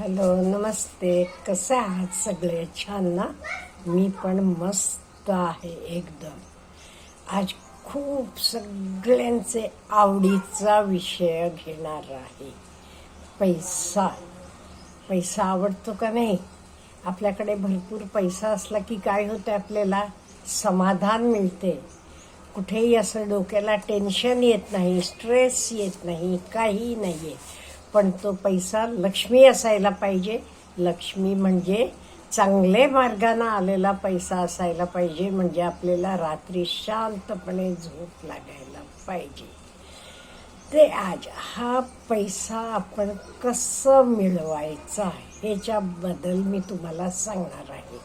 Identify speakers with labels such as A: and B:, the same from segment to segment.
A: Hello नमस्ते. कसे आहात सगळे? छान ना? मी पण मस्त आहे एकदम. आज खूप सगळ्यांचे आवडीचा विषय घेणार आहे. पैसा. पैसा आवडतो का नाही? आपल्याकडे भरपूर पैसा असला की काय होतं आपल्याला? समाधान मिळते. कुठेही असं डोक्याला टेन्शन येत नाही स्ट्रेस येत नाही काही नाही आहे पण तो पैसा लक्ष्मी असायला पाहिजे. लक्ष्मी म्हणजे चांगले मार्गाने आलेला पैसा असायला पाहिजे म्हणजे आपल्याला रात्री शांतपणे झोप लागायला पाहिजे. ते आज हा पैसा आपण कसं मिळवायचा ह्याच्याबद्दल मी तुम्हाला सांगणार आहे.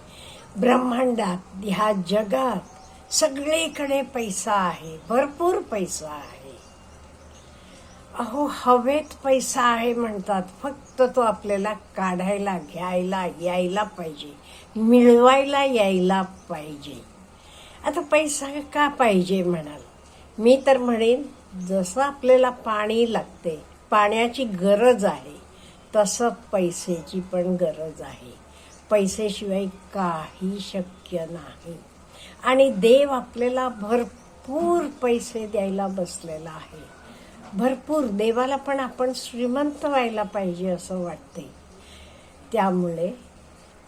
A: ब्रह्मांडात ह्या जगात सगळीकडे पैसा आहे भरपूर पैसा आहे. अहो हवेत पैसा आहे म्हणतात. फक्त तो आपल्याला काढायला घ्यायला यायला पाहिजे. मिळवायला यायला पाहिजे. आता पैसा का पाहिजे म्हणाल? मी तर म्हणेन जसं आपल्याला पाणी लागते पाण्याची गरज आहे तसं पैशाची पण गरज आहे. पैसेशिवाय काही शक्य नाही. आणि देव आपल्याला भरपूर पैसे द्यायला बसलेला आहे. भरपूर देवाला पण आपण श्रीमंत व्हायला पाहिजे असं वाटते. त्यामुळे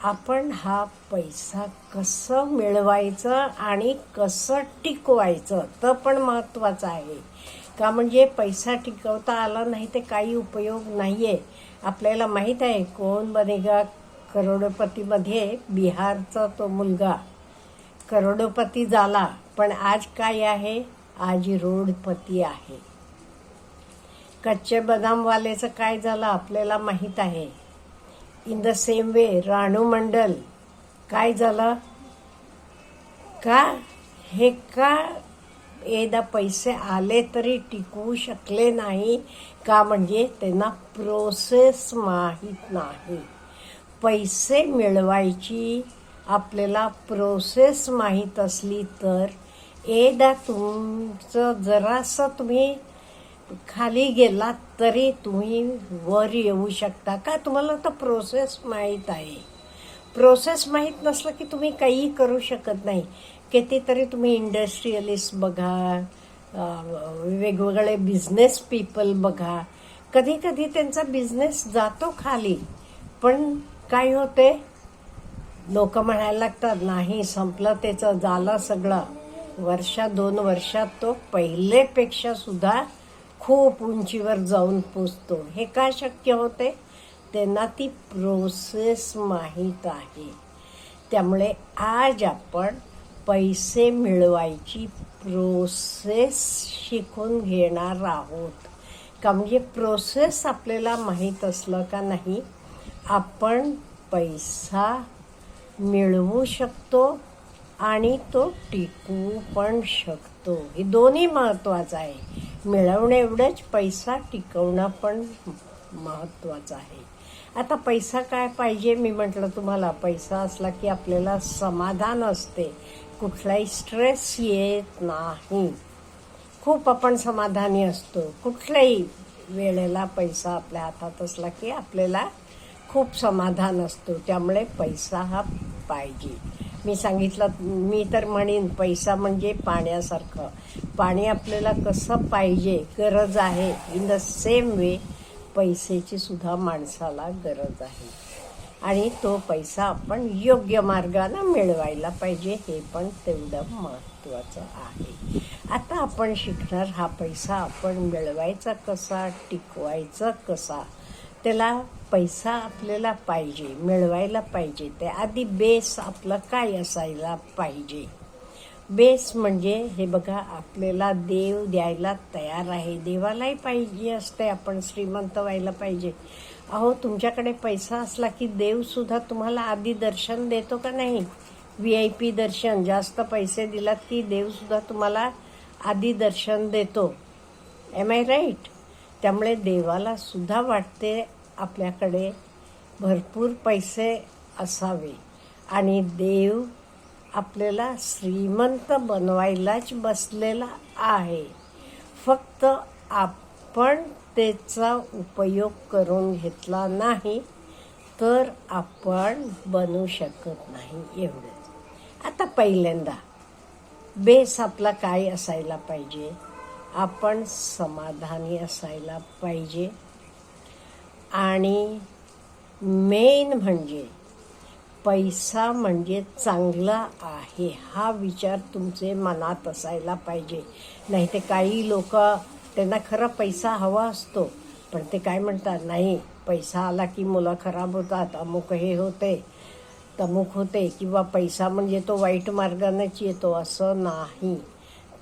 A: आपण हा पैसा कसं मिळवायचं आणि कसं टिकवायचं तर पण महत्त्वाचं आहे. का म्हणजे पैसा टिकवता आला नाही ते काही उपयोग नाही आहे आपल्याला माहीत आहे कोण बनेगा करोडपतीमध्ये बिहारचा तो मुलगा. करोडपती झाला पण आज काय आहे? आज रोडपती आहे. कच्चे बदामवालेचं काय झालं आपल्याला माहीत आहे. In the same way Ranu Mondal काय झालं? का हे का एकदा पैसे आले तरी टिकवू शकले नाही? का म्हणजे त्यांना प्रोसेस माहीत नाही. पैसे मिळवायची आपल्याला प्रोसेस माहीत असली तर एकदा तुमचं जरासं तुम्ही खाली गेलात तरी तुम्ही वर येऊ शकता. का? तुम्हाला तर प्रोसेस माहीत आहे. प्रोसेस माहीत नसलं की तुम्ही काही करू शकत नाही. कितीतरी तुम्ही इंडस्ट्रियलिस्ट बघा वेगवेगळे बिझनेस पीपल बघा. कधी कधी त्यांचा बिझनेस जातो खाली. पण काय होते? लोक म्हणायला लागतात नाही संपलं त्याचं झालं सगळं. वर्षा दोन वर्षात तो पहिलेपेक्षा सुद्धा खूप उंचीवर जाऊन पोचतो. हे का शक्य होते? त्यांना ती प्रोसेस माहीत आहे. त्यामुळे आज आपण पैसे मिळवायची प्रोसेस शिकून घेणार आहोत. का म्हणजे प्रोसेस आपल्याला माहीत असलं का नाही आपण पैसा मिळवू शकतो आणि तो टिकवू पण शकतो. हे दोन्ही महत्त्वाचं आहे. मिळवणे एवढंच पैसा टिकवणं पण महत्त्वाचं आहे. आता पैसा काय पाहिजे? मी म्हटलं तुम्हाला पैसा असला की आपल्याला समाधान असते. कुठलाही स्ट्रेस येत नाही. खूप आपण समाधानी असतो. कुठल्याही वेळेला पैसा आपल्या हातात असला की आपल्याला खूप समाधान असतो. त्यामुळे पैसा हा पाहिजे. मी सांगितलं मी तर म्हणेन पैसा म्हणजे पाण्यासारखं. पाणी आपल्याला कसं पाहिजे गरज आहे. इन द सेम वे पैसेची सुद्धा माणसाला गरज आहे. आणि तो पैसा आपण योग्य मार्गानं मिळवायला पाहिजे हे पण तेवढं महत्त्वाचं आहे. आता आपण शिकणार हा पैसा आपण मिळवायचा कसा टिकवायचा कसा? त्याला पैसा आपल्याला पाहिजे मिळवायला पाहिजे ते आधी बेस आपलं काय असायला पाहिजे? बेस म्हणजे हे बघा आपल्याला देव द्यायला तयार आहे. देवालाही पाहिजे असते आपण श्रीमंत व्हायला पाहिजे. अहो तुमच्याकडे पैसा असला की देवसुद्धा तुम्हाला आधी दर्शन देतो का नाही? व्ही आय पी दर्शन जास्त पैसे दिलात की देवसुद्धा तुम्हाला आधी दर्शन देतो. एम आय राईट त्यामुळे देवाला सुद्धा वाटते आपल्याकडे भरपूर पैसे असावे. आणि देव आपल्याला श्रीमंत बनवायलाच बसलेला आहे. फक्त आपण त्याचा उपयोग करून घेतला नाही तर आपण बनू शकत नाही एवढंच आता पहिल्यांदा बेस आपला काय असायला पाहिजे? आपण समाधानी असायला पाहिजे. आणि मेन म्हणजे पैसा म्हणजे चांगला आहे. हा विचार तुमचे मनात असायला पाहिजे. नाही ते काही लोक त्यांना खरं पैसा हवा असतो. पण ते काय म्हणतात नाही पैसा आला की मुलं खराब होतात अमुक हे होते तमुक होते. किंवा पैसा म्हणजे तो वाईट मार्गानेच येतो असं नाही.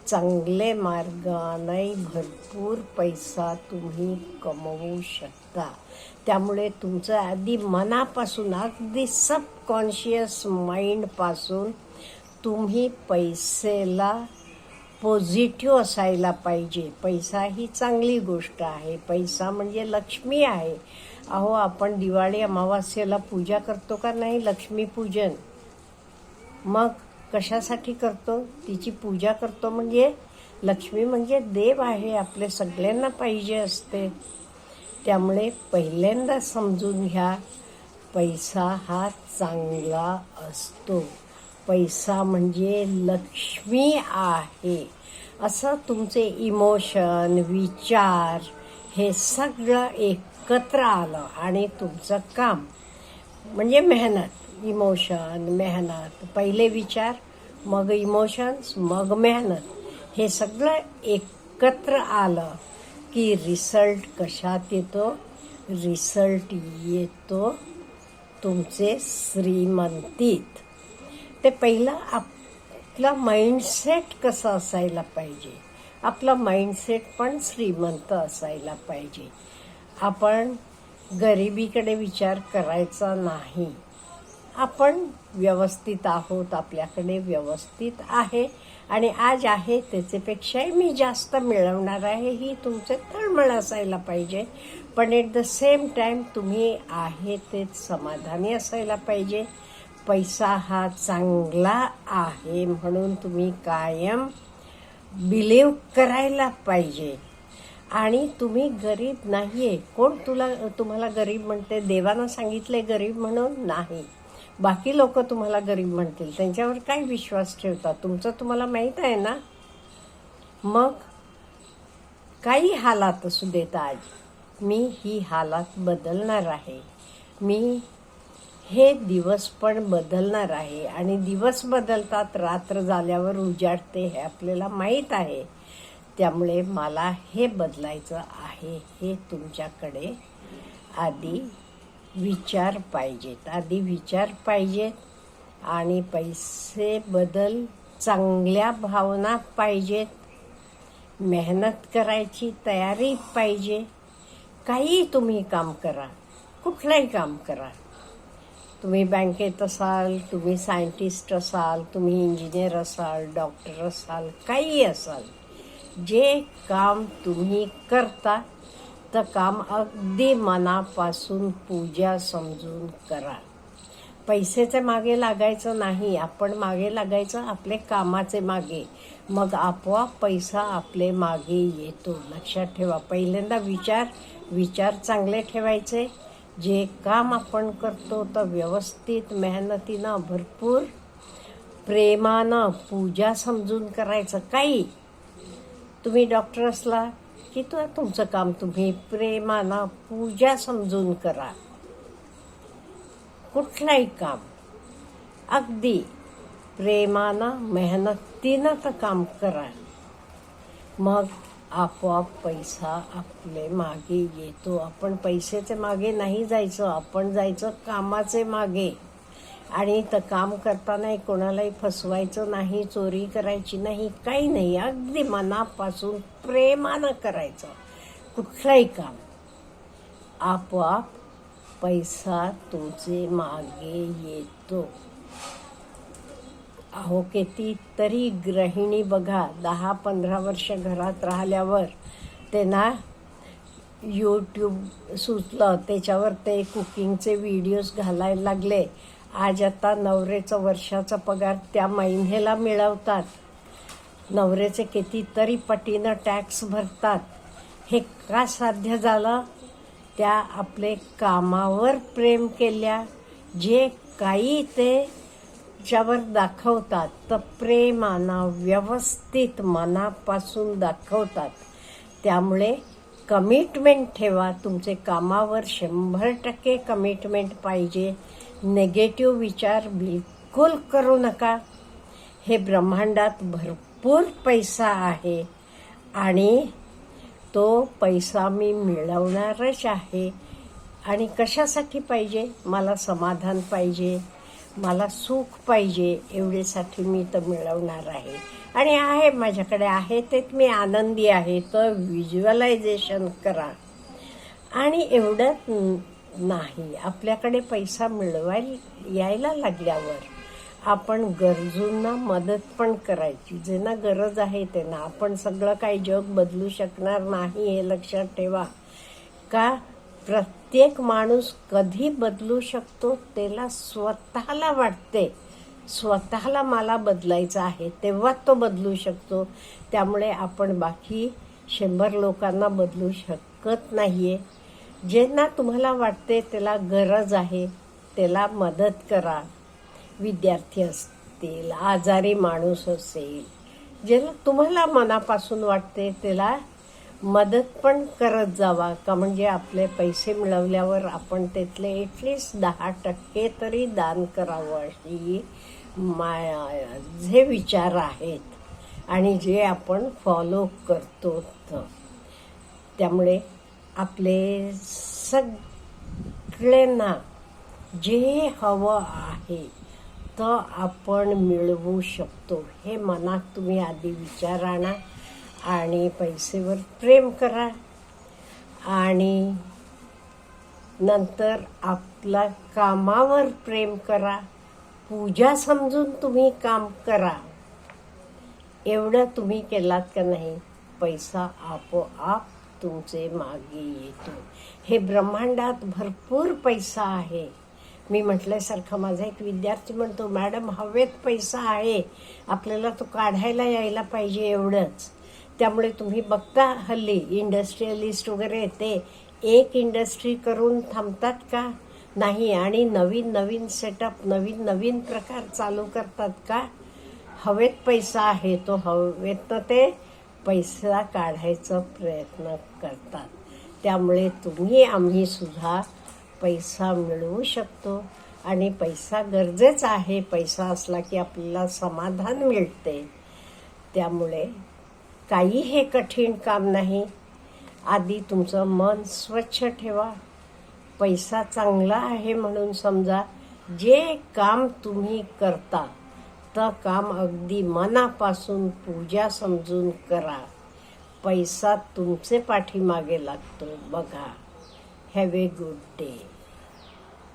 A: चांगले मार्गाने भरपूर पैसा तुम्ही कमवू शकता. त्यामुळे तुमचं अगदी मनापासून अगदी सबकॉन्शियस माइंडपासून तुम्ही पैसेला पॉझिटिव्ह असायला पाहिजे. पैसा ही चांगली गोष्ट आहे. पैसा म्हणजे लक्ष्मी आहे. अहो आपण दिवाळी अमावास्येला पूजा करतो का नाही? लक्ष्मीपूजन. मग कशासाठी करतो? तिची पूजा करतो म्हणजे? लक्ष्मी म्हणजे देव आहे आपले सगळ्यांना पाहिजे असते. त्यामुळे पहिल्यांदा समजून घ्या पैसा हा चांगला असतो. पैसा म्हणजे लक्ष्मी आहे. असं तुमचे इमोशन विचार हे सगळं एकत्र आलं आणि तुमचं काम. म्हणजे मेहनत इमोशन मेहनत. पहिले विचार मग इमोशन्स मग मेहनत. हे सगळं एकत्र आलं. की रिझल्ट कशात येतो? रिझल्ट येतो तुमचे श्रीमंतीत. ते पहिलं आपला माइंडसेट कसा असायला पाहिजे? आपला माइंडसेट पण श्रीमंत असायला पाहिजे. आपण गरिबीकडे विचार करायचा नाही. आपण व्यवस्थित आहोत आपल्याकडे व्यवस्थित आहे. आणि आज आहे त्याच्यापेक्षाही मी जास्त मिळवणार आहे ही तुमचे तळमळ असायला पाहिजे. पण एट द सेम टाईम तुम्ही आहे तेच समाधानी असायला पाहिजे. पैसा हा चांगला आहे म्हणून तुम्ही कायम बिलीव करायला पाहिजे. आणि तुम्ही गरीब नाही आहे कोण तुला तुम्हाला गरीब म्हणते? देवानं सांगितले गरीब म्हणून नाही. बाकी लोक तुम्हाला गरीब म्हणतील. त्यांच्यावर काय विश्वास ठेवता तुमचं तुम्हाला माहीत आहे ना? मग काही हालात असू देत आज. मी ही हालात बदलणार आहे. मी हे दिवस पण बदलणार आहे. आणि दिवस बदलतात रात्र झाल्यावर उजाडते हे आपल्याला माहीत आहे. त्यामुळे मला हे बदलायचं आहे हे तुमच्याकडे आधी विचार पाहिजेत. आधी विचार पाहिजेत आणि पैसे बदल चांगल्या भावना पाहिजेत. मेहनत करायची तयारी पाहिजे. काही तुम्ही काम करा. कुठलंही काम करा. तुम्ही बँकेत असाल तुम्ही सायंटिस्ट असाल तुम्ही इंजिनियर असाल डॉक्टर असाल काही असाल जे काम तुम्ही करता तर काम अगदी मनापासून पूजा समजून करा. पैसेचे मागे लागायचं नाही आपण मागे लागायचं आपले कामाचे मागे. मग आपोआप पैसा आपले मागे येतो. लक्षात ठेवा पहिल्यांदा विचार विचार चांगले ठेवायचे. जे काम आपण करतो तर व्यवस्थित मेहनतीनं भरपूर. प्रेमानं पूजा समजून करायचं. काही तुम्ही डॉक्टर असला की तो तुमचं काम तुम्ही प्रेमानं पूजा समजून करा. कुठलाही काम. अगदी प्रेमानं मेहनतीनं तर काम करा. मग आपोआप पैसा आपले मागे येतो. आपण पैशाचे मागे नाही जायचं आपण जायचं कामाचे मागे. आणि तर काम करताना कोणालाही फसवायचं नाही चोरी करायची नाही काही नाही. अगदी मनापासून प्रेमानं करायचं. कुठलंही काम. आपोआप पैसा तुमचे मागे येतो. अहो किती तरी गृहिणी बघा. दहा पंधरा वर्ष घरात राहिल्यावर त्यांना यूट्यूब सुचलं. त्याच्यावर ते कुकिंगचे व्हिडिओज घालायला लागले. आज आता नवरेचं वर्षाचा पगार त्या महिन्याला मिळवतात. नवरेचे कितीतरी पटीनं टॅक्स भरतात. हे का साध्य झालं? त्या आपले कामावर प्रेम केल्या. जे काही ते च्यावर दाखवतात तर प्रेमानं व्यवस्थित मनापासून दाखवतात. त्यामुळे कमिटमेंट ठेवा. तुमचे कामावर शंभर टक्के कमिटमेंट पाहिजे. नेगेटिव्ह विचार बिलकुल करू नका. हे ब्रह्मांडात भरपूर पैसा आहे आणि तो पैसा मी मिळवणारच आहे. आणि कशासाठी पाहिजे? मला समाधान पाहिजे मला सुख पाहिजे एवढेसाठी मी तर मिळवणार आहे. आणि आहे माझ्याकडे आहे ते मी आनंदी आहे. तर व्हिज्युअलायझेशन करा. आणि एवढं नाही. आपल्याकडे पैसा मिळवायला यायला लागल्यावर आपण गरजूंना मदत पण करायची. ज्यांना गरज आहे त्यांना. आपण सगळं काही जग बदलू शकणार नाही हे लक्षात ठेवा. का? प्रत्येक माणूस कधी बदलू शकतो त्याला स्वतःला वाटते. स्वतःला मला बदलायचं आहे तेव्हा तो बदलू शकतो. त्यामुळे आपण बाकी शंभर लोकांना बदलू शकत नाहीये. ज्यांना तुम्हाला वाटते त्याला गरज आहे त्याला मदत करा. विद्यार्थी असतील आजारी माणूस असेल ज्याला तुम्हाला मनापासून वाटते त्याला मदत पण करत जावा. का म्हणजे आपले पैसे मिळवल्यावर आपण त्यातले एटलीस्ट दहा टक्के तरी दान करावं अशी जे विचार आहेत आणि जे आपण फॉलो करतो. त्यामुळे आपले सगळ्यांना जे हवं आहे तर आपण मिळवू शकतो. हे मनात तुम्ही आधी विचार आणा आणि पैसेवर प्रेम करा. आणि नंतर आपला कामावर प्रेम करा. पूजा समजून तुम्ही काम करा. एवढं तुम्ही केलात का नाही पैसा आपोआप तुमचे मागे येतो. हे ब्रह्मांडात भरपूर पैसा आहे. मी म्हटल्यासारखं माझा एक विद्यार्थी म्हणतो मॅडम हवेत पैसा आहे. आपल्याला तो काढायला यायला पाहिजे एवढंच. त्यामुळे तुम्ही बघता हल्ली इंडस्ट्रियलिस्ट वगैरे ते एक इंडस्ट्री करून थांबतात का? नाही आणि नवीन नवीन सेटअप नवीन नवीन प्रकार चालू करतात का? हवेत पैसा आहे तो हवेतनं ते पैसा काढायचा प्रयत्न करतात. त्यामुळे तुम्ही आम्ही सुद्धा पैसा मिळवू शकतो. आणि पैसा गरजेचा आहे. पैसा असला की आपल्याला समाधान मिळते. त्यामुळे काही हे कठीण काम नाही. आधी तुमचं मन स्वच्छ ठेवा. पैसा चांगला आहे म्हणून समजा जे काम तुम्ही करता तर काम अगदी मनापासून पूजा समजून करा. पैसा तुमचे पाठीमागे लागतो. बघा. Have a good day